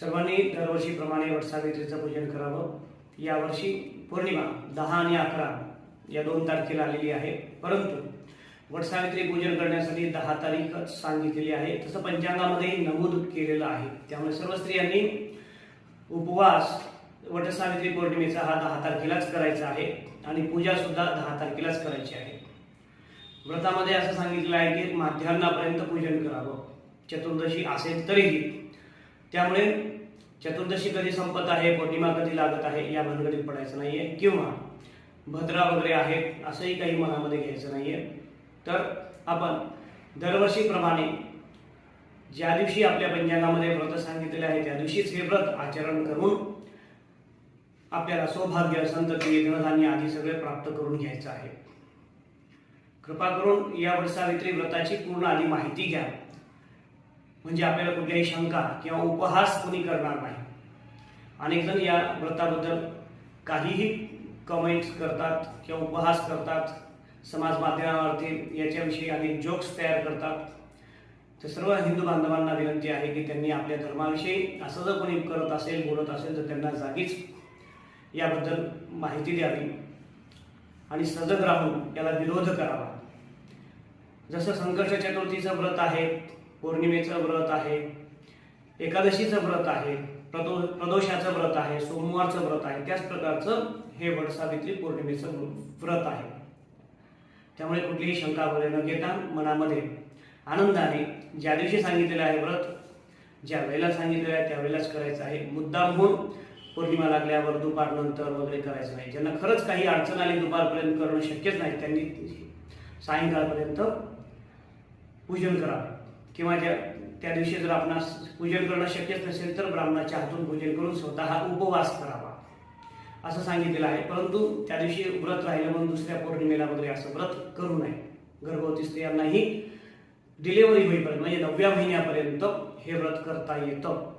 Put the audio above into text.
सर्वांनी दरवर्षीप्रमाणे वटसावित्रीचं पूजन करावं. यावर्षी पौर्णिमा दहा आणि अकरा या दोन तारखेला आलेली आहे. परंतु वटसावित्री पूजन करण्यासाठी दहा तारीखच सांगितलेली आहे. तसं पंचांगामध्येही नमूद केलेलं आहे. त्यामुळे सर्व स्त्रियांनी उपवास वटसावित्री पौर्णिमेचा हा दहा तारखेलाच करायचा आहे आणि पूजा सुद्धा दहा तारखेलाच करायची आहे. व्रतामध्ये असं सांगितलं आहे की माध्यान्हापर्यंत पूजन करावं. चतुर्दशी असेल तरीही त्यामुळे चतुर्दशी कधी संपत आहे पौर्णिमा कधी लागत आहे या भानगडीत पडायचं नाहीये. किंवा भद्रा वगैरे आहेत असंही काही मनामध्ये घ्यायचं नाहीये. तर आपण दरवर्षीप्रमाणे ज्या दिवशी आपल्या पंचांगामध्ये व्रत सांगितलेले आहे त्या दिवशीच हे व्रत आचरण करून आपल्याला सौभाग्य संतती धनधान्य आदी सगळे प्राप्त करून घ्यायचं आहे. कृपा करून या वटसावित्री व्रताची पूर्ण आधी माहिती घ्या. म्हणजे आपल्याला कुठल्याही शंका किंवा उपहास कोणी करणार नाही. अनेक जण या व्रताबद्दल काहीही कमेंट्स करतात किंवा उपहास करतात. समाज माध्यमावरती याच्याविषयी अनेक जोक्स तयार करतात. तर सर्व हिंदू बांधवांना विनंती आहे की त्यांनी आपल्या धर्माविषयी असं जर कोणी करत असेल बोलत असेल तर त्यांना जागीच याबद्दल माहिती द्यावी आणि सजग राहून याला विरोध करावा. जसं संकर्ष चतुर्थीचं व्रत आहे पौर्णिमेचं व्रत आहे एकादशीचं व्रत आहे प्रदो प्रदोषाचं व्रत आहे सोमवारचं व्रत आहे त्याच प्रकारचं हे वटसावित्री पौर्णिमेचं व्रत आहे. त्यामुळे कुठलीही शंका वगैरे न घेता मनामध्ये आनंदाने ज्या दिवशी सांगितलेलं आहे व्रत ज्या वेळेला सांगितलेलं आहे त्यावेळेलाच करायचं आहे. मुद्दाम होऊन पौर्णिमा लागल्यावर दुपारनंतर वगैरे करायचं नाही. ज्यांना खरंच काही अडचण आली दुपारपर्यंत करणं शक्यच नाही त्यांनी सायंकाळपर्यंत पूजन करावं. किंवा ज्या त्या दिवशी जर आपणास पूजन करणं शक्यच नसेल तर ब्राह्मणाच्या हातून पूजन करून स्वतः उपवास करावा. असं सांगितलेलं आहे. परंतु त्या दिवशी व्रत राहिलं म्हणून दुसऱ्या पौर्णिमेला वगैरे असं व्रत करू नये. गर्भवती स्त्रियांनाही डिलिव्हरी होईपर्यंत म्हणजे नवव्या महिन्यापर्यंत हे व्रत करता येतं.